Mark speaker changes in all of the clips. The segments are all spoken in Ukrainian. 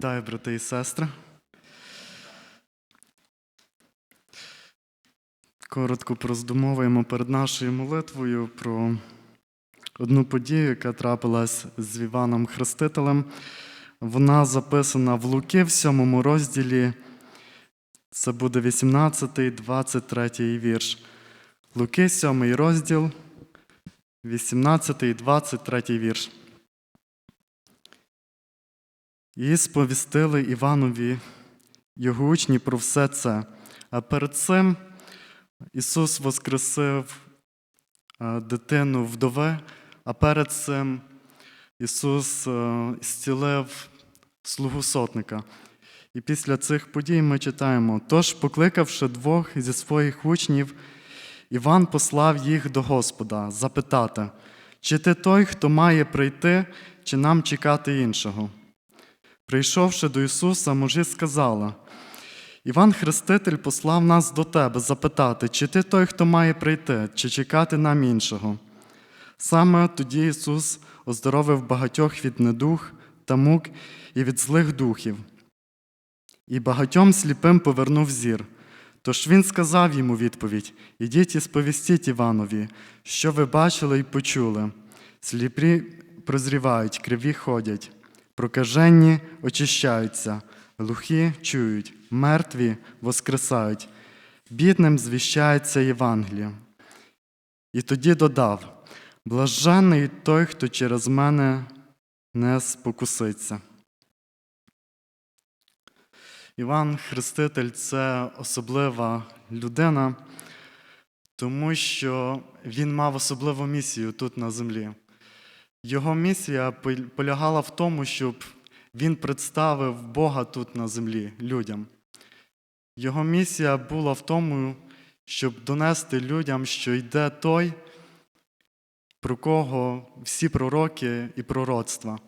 Speaker 1: Вітаю, брати і сестри. Коротко пороздумовуємо перед нашою молитвою про одну подію, яка трапилась з Іваном Хрестителем. Вона записана в Луки в сьомому розділі. Це буде 18, 23 вірш. Луки, 7 розділ, 18 23 вірш. І сповістили Іванові його учні про все це. А перед цим Ісус воскресив е, дитину вдови, а перед цим Ісус е, зцілив слугу сотника. І після цих подій ми читаємо: тож, покликавши двох зі своїх учнів, Іван послав їх до Господа запитати, чи ти той, хто має прийти, чи нам чекати іншого. Прийшовши до Ісуса, мужі сказала, Іван Хреститель послав нас до тебе запитати, чи ти той, хто має прийти, чи чекати нам іншого. Саме тоді Ісус оздоровив багатьох від недух та мук і від злих духів, і багатьом сліпим повернув зір. Тож він сказав йому відповідь: Ідіть і сповістіть Іванові, що ви бачили і почули. Сліпі прозрівають, криві ходять, прокаженні очищаються, глухі чують, мертві воскресають, бідним звіщається Євангеліє. І тоді додав: блаженний той, хто через мене не спокуситься. Іван Хреститель це особлива людина, тому що він мав особливу місію тут на землі. Його місія полягала в тому, щоб він представив Бога тут на землі людям. Його місія була в тому, щоб донести людям, що йде той, про кого всі пророки і пророцтва.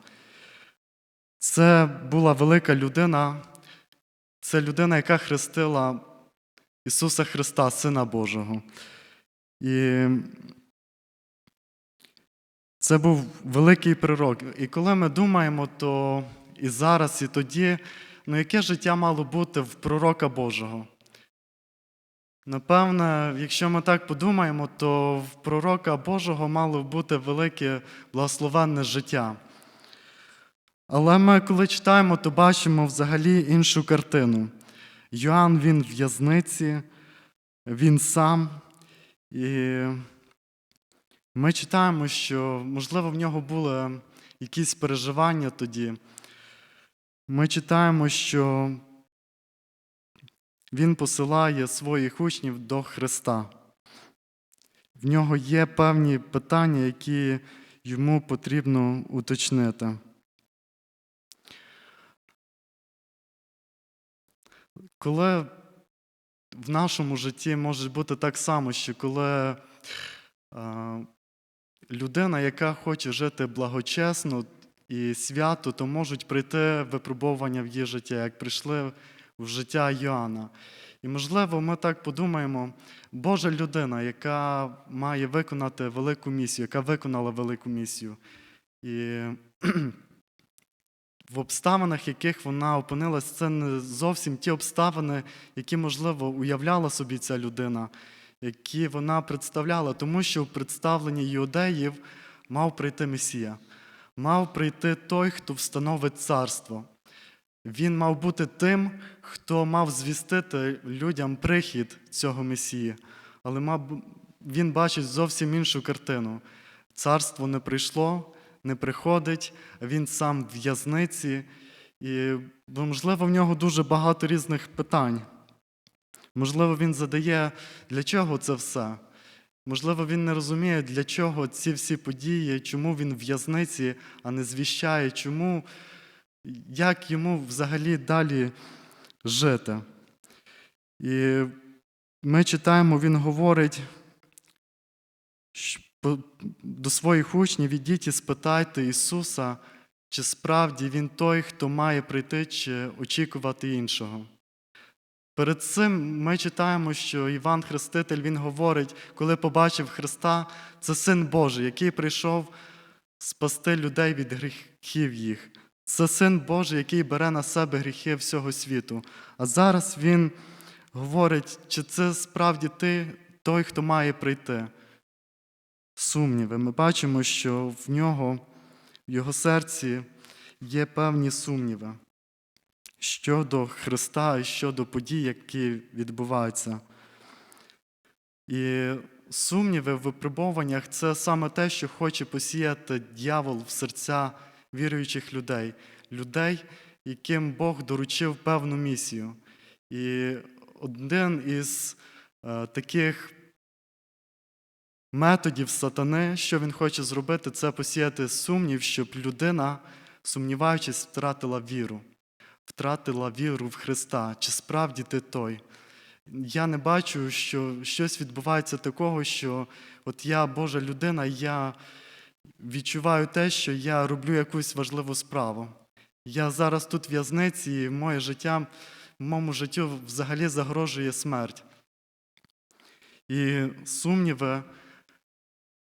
Speaker 1: Це була велика людина, це людина, яка хрестила Ісуса Христа, Сина Божого. І це був великий пророк. І коли ми думаємо, то і зараз, і тоді, ну яке життя мало бути в пророка Божого? Напевне, якщо ми так подумаємо, то в пророка Божого мало бути велике благословенне життя. Але ми, коли читаємо, то бачимо взагалі іншу картину. Йоанн він в в'язниці, він сам. І ми читаємо, що, можливо, в нього були якісь переживання тоді. Ми читаємо, що він посилає своїх учнів до Христа. В нього є певні питання, які йому потрібно уточнити. Коли в нашому житті може бути так само, що коли е, людина, яка хоче жити благочесно і свято, то можуть прийти випробування в її життя, як прийшли в життя Йоанна. І, можливо, ми так подумаємо, Божа людина, яка має виконати велику місію, яка виконала велику місію. І в обставинах, яких вона опинилась, це не зовсім ті обставини, які, можливо, уявляла собі ця людина, які вона представляла, тому що в представленні юдеїв мав прийти Месія, мав прийти той, хто встановить царство. Він мав бути тим, хто мав звістити людям прихід цього Месії. Але мав, він бачить зовсім іншу картину. Царство не прийшло, не приходить, він сам в в'язниці, і, можливо, в нього дуже багато різних питань. Можливо, він задає, для чого це все. Можливо, він не розуміє, для чого ці всі події, чому він в в'язниці, а не звіщає, чому, як йому взагалі далі жити. І ми читаємо, він говорить до своїх учнів, ідіть і спитайте Ісуса, чи справді Він той, хто має прийти, чи очікувати іншого. Перед цим ми читаємо, що Іван Хреститель Він говорить, коли побачив Христа, це Син Божий, який прийшов спасти людей від гріхів їх. Це син Божий, який бере на себе гріхи всього світу. А зараз він говорить, чи це справді ти той, хто має прийти. Сумніви. Ми бачимо, що в нього, в його серці є певні сумніви щодо Христа і щодо подій, які відбуваються. І сумніви в випробуваннях це саме те, що хоче посіяти дьявол в серця віруючих людей, людей, яким Бог доручив певну місію. І один із е, таких методів сатани, що він хоче зробити, це посіяти сумнів, щоб людина, сумніваючись, втратила віру, втратила віру в Христа. Чи справді ти той? Я не бачу, що щось відбувається такого, що от я Божа людина, я відчуваю те, що я роблю якусь важливу справу. Я зараз тут в'язниці, і моє життя, моєму життю взагалі загрожує смерть. І сумніви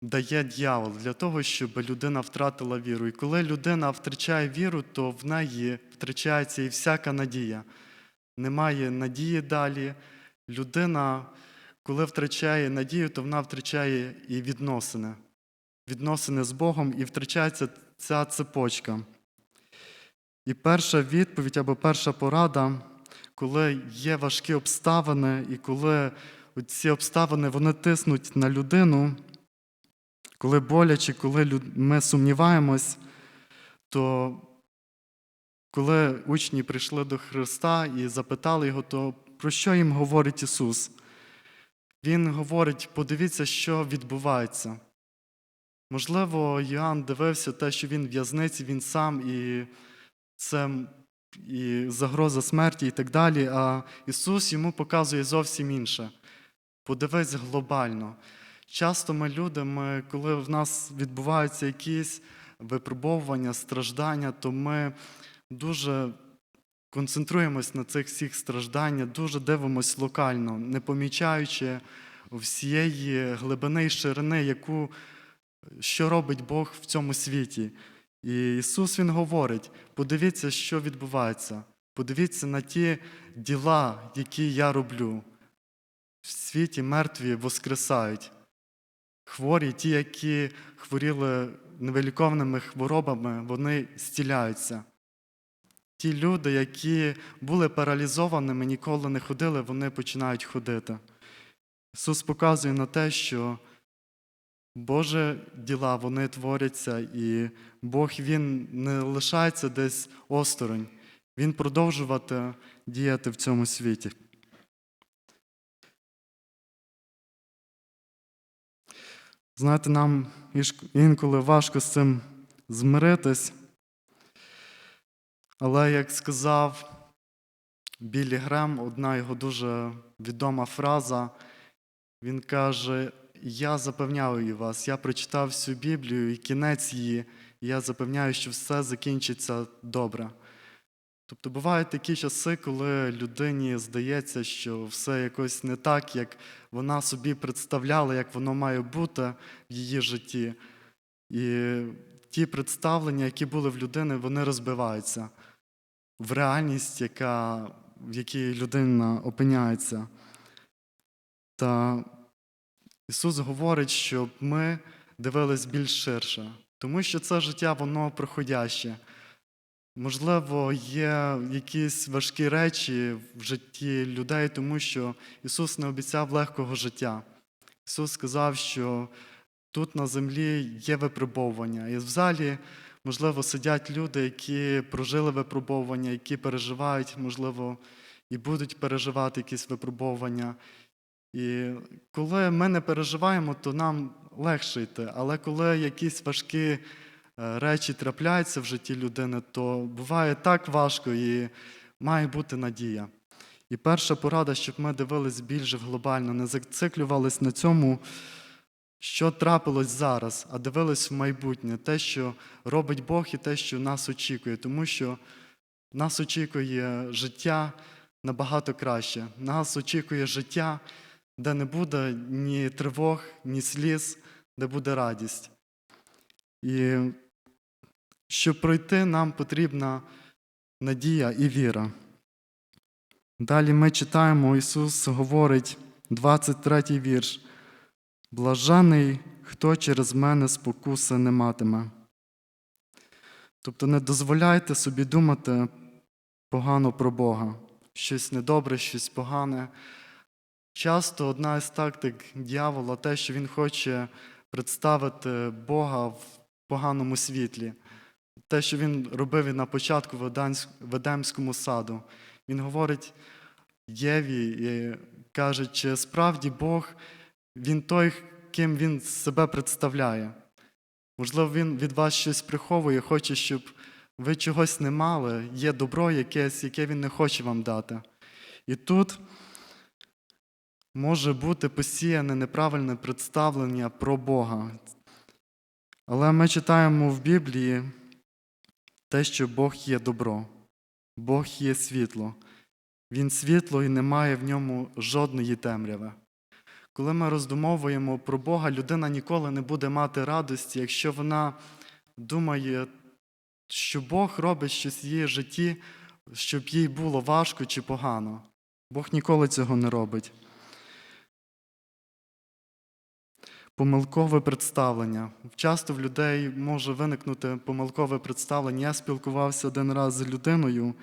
Speaker 1: дає дьявол для того, щоб людина втратила віру. І коли людина втрачає віру, то в неї втрачається і всяка надія. Немає надії далі. Людина, коли втрачає надію, то вона втрачає і відносини. Відносини з Богом, і втрачається ця цепочка. І перша відповідь або перша порада, коли є важкі обставини, і коли ці обставини вони тиснуть на людину, коли боляче, коли ми сумніваємось, то коли учні прийшли до Христа і запитали його, то про що їм говорить Ісус? Він говорить: подивіться, що відбувається. Можливо, Йоанн дивився те, що він в'язниці, він сам, і це і загроза смерті, і так далі. А Ісус йому показує зовсім інше. Подивись глобально. Часто ми люди, ми, коли в нас відбуваються якісь випробовування, страждання, то ми дуже концентруємось на цих всіх стражданнях, дуже дивимось локально, не помічаючи всієї глибини і ширини, яку, що робить Бог в цьому світі. І Ісус Він говорить: подивіться, що відбувається, подивіться на ті діла, які я роблю. В світі мертві воскресають. Хворі, ті, які хворіли невиліковними хворобами, вони зціляються. Ті люди, які були паралізованими, ніколи не ходили, вони починають ходити. Ісус показує на те, що Боже діла вони творяться, і Бог Він не лишається десь осторонь. Він продовжувати діяти в цьому світі. Знаєте, нам інколи важко з цим змиритись. Але як сказав Біллі Грем, одна його дуже відома фраза, він каже: Я запевняю вас, я прочитав всю Біблію і кінець її, і я запевняю, що все закінчиться добре. Тобто бувають такі часи, коли людині здається, що все якось не так, як вона собі представляла, як воно має бути в її житті. І ті представлення, які були в людини, вони розбиваються в реальність, яка, в якій людина опиняється. Та Ісус говорить, щоб ми дивились більш ширше, тому що це життя, воно проходяще. Можливо, є якісь важкі речі в житті людей, тому що Ісус не обіцяв легкого життя. Ісус сказав, що тут на землі є випробовування. І в залі, можливо, сидять люди, які прожили випробовування, які переживають, можливо, і будуть переживати якісь випробовування. І коли ми не переживаємо, то нам легше йти. Але коли якісь важкі речі трапляються в житті людини, то буває так важко і має бути надія. І перша порада, щоб ми дивились більш глобально, не зациклювались на цьому, що трапилось зараз, а дивились в майбутнє, те, що робить Бог, і те, що нас очікує, тому що нас очікує життя набагато краще. Нас очікує життя, де не буде ні тривог, ні сліз, де буде радість. І Щоб пройти, нам потрібна надія і віра. Далі ми читаємо, Ісус говорить, 23 вірш. Блажений, хто через мене спокуси не матиме. Тобто не дозволяйте собі думати погано про Бога, щось недобре, щось погане. Часто одна із тактик дьявола те, що він хоче представити Бога в поганому світлі. Те, що він робив на початку в Едемському саду. Він говорить Єві і каже, чи справді Бог він той, ким він себе представляє. Можливо, він від вас щось приховує, хоче, щоб ви чогось не мали, є добро якесь, яке він не хоче вам дати. І тут може бути посіяне неправильне представлення про Бога. Але ми читаємо в Біблії те, що Бог є добро, Бог є світло. Він світло і немає в ньому жодної темряви. Коли ми роздумовуємо про Бога, людина ніколи не буде мати радості, якщо вона думає, що Бог робить щось в її житті, щоб їй було важко чи погано. Бог ніколи цього не робить. Помилкове представлення. Часто в людей може виникнути помилкове представлення. Я спілкувався один раз з людиною,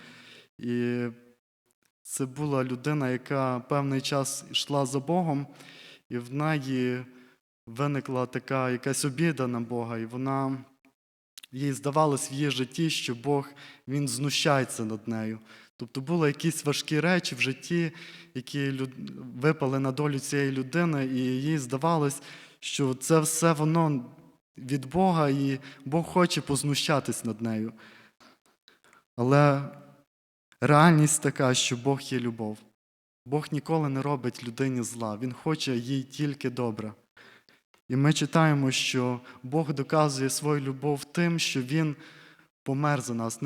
Speaker 1: і це була людина, яка певний час йшла за Богом, і в неї виникла така якась обіда на Бога, і вона їй здавалось в її житті, що Бог він знущається над нею. Тобто були якісь важкі речі в житті, які люд- випали на долю цієї людини, і їй здавалось, що це все воно від Бога, і Бог хоче познущатись над нею. Але реальність така, що Бог є любов. Бог ніколи не робить людині зла, Він хоче їй тільки добре. І ми читаємо, що Бог доказує свою любов тим, що Він помер за нас.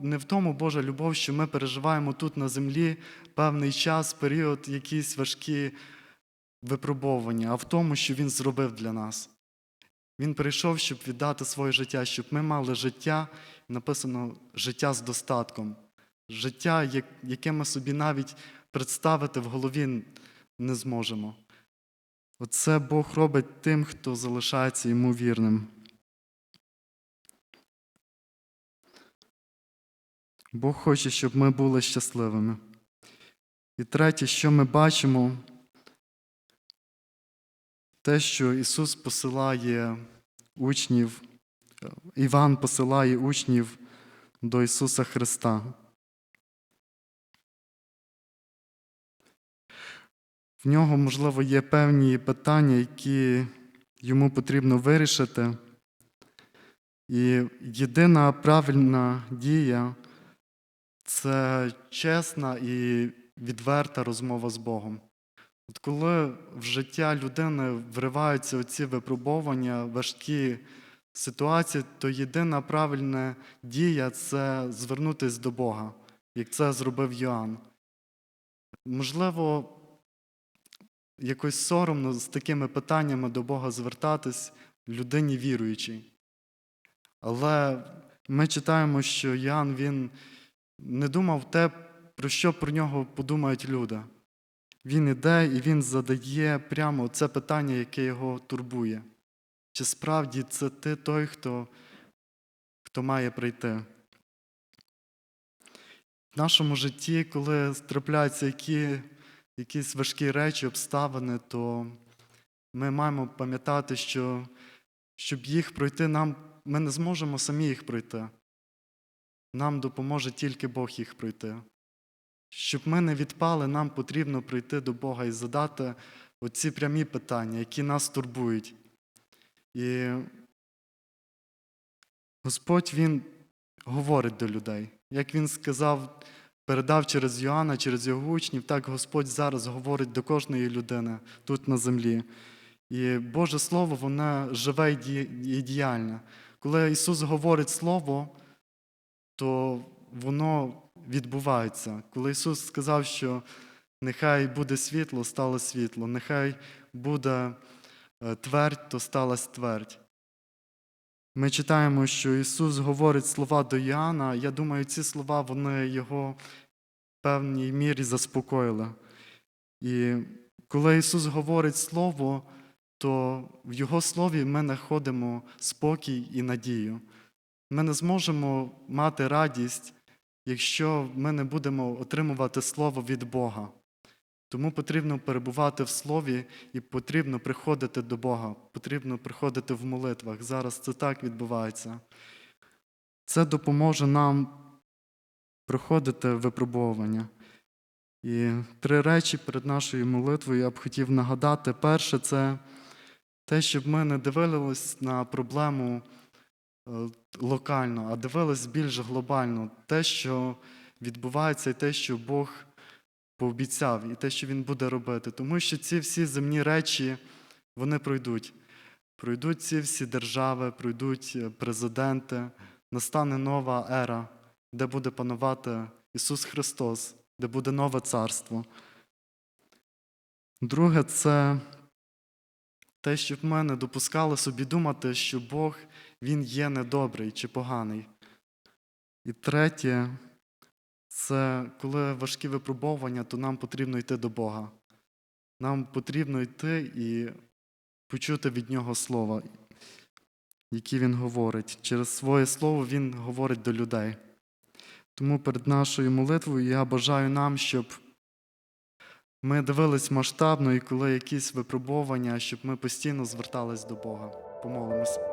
Speaker 1: Не, в тому Божа любов, що ми переживаємо тут на землі певний час, період, якісь важкі випробовування, а в тому, що Він зробив для нас. Він прийшов, щоб віддати своє життя, щоб ми мали життя, написано життя з достатком, життя, яке ми собі навіть представити в голові не зможемо. Оце Бог робить тим, хто залишається йому вірним. Бог хоче, щоб ми були щасливими. І третє, що ми бачимо, те, що Ісус посилає учнів, е, Іван посилає учнів до Ісуса Христа. В нього, можливо, є певні питання, які йому потрібно вирішити. І єдина правильна дія це чесна і відверта розмова з Богом. От коли в життя людини вриваються оці випробування, важкі ситуації, то єдина правильна дія це звернутися до Бога, як це зробив Йоанн. Можливо, якось соромно з такими питаннями до Бога звертатись людині віруючій. Але ми читаємо, що Ян він не думав те, про що про нього подумають люди. Він іде і він задає прямо це питання, яке його турбує. Чи справді це ти той, хто, хто має прийти? В нашому житті, коли трапляються які, якісь важкі речі, обставини, то ми маємо пам'ятати, що щоб їх пройти, нам, ми не зможемо самі їх пройти. Нам допоможе тільки Бог їх пройти. Щоб ми не відпали, нам потрібно прийти до Бога і задати оці прямі питання, які нас турбують. І Господь Він говорить до людей. Як Він сказав, передав через Йоанна, через його учнів, так Господь зараз говорить до кожної людини тут на землі. І Боже Слово, воно живе і діяльне. Коли Ісус говорить Слово, то воно відбувається. Коли Ісус сказав, що нехай буде світло, стало світло, нехай буде е, твердь, то сталася твердь. Ми читаємо, що Ісус говорить слова до Іоанна. Я думаю, ці слова вони його в певній мірі заспокоїли. І коли Ісус говорить Слово, то в Його слові ми знаходимо спокій і надію. Ми не зможемо мати радість, якщо ми не будемо отримувати Слово від Бога. Тому потрібно перебувати в Слові і потрібно приходити до Бога, потрібно приходити в молитвах. Зараз це так відбувається. Це допоможе нам проходити випробовування. І три речі перед нашою молитвою я б хотів нагадати. Перше, це те, щоб ми не дивились на проблему локально, а дивились більш глобально. Те, що відбувається, і те, що Бог пообіцяв, і те, що Він буде робити. Тому що ці всі земні речі вони пройдуть. Пройдуть ці всі держави, пройдуть е, президенти, настане нова ера, де буде панувати Ісус Христос, де буде нове царство. Друге, це те, щоб ми не допускали собі думати, що Бог Він є недобрий чи поганий. І третє, це коли важкі випробовування, то нам потрібно йти до Бога. Нам потрібно йти і почути від Нього слова, які Він говорить. Через своє слово Він говорить до людей. Тому перед нашою молитвою я бажаю нам, щоб ми дивились масштабно і коли якісь випробування, щоб ми постійно звертались до Бога. Помолимось.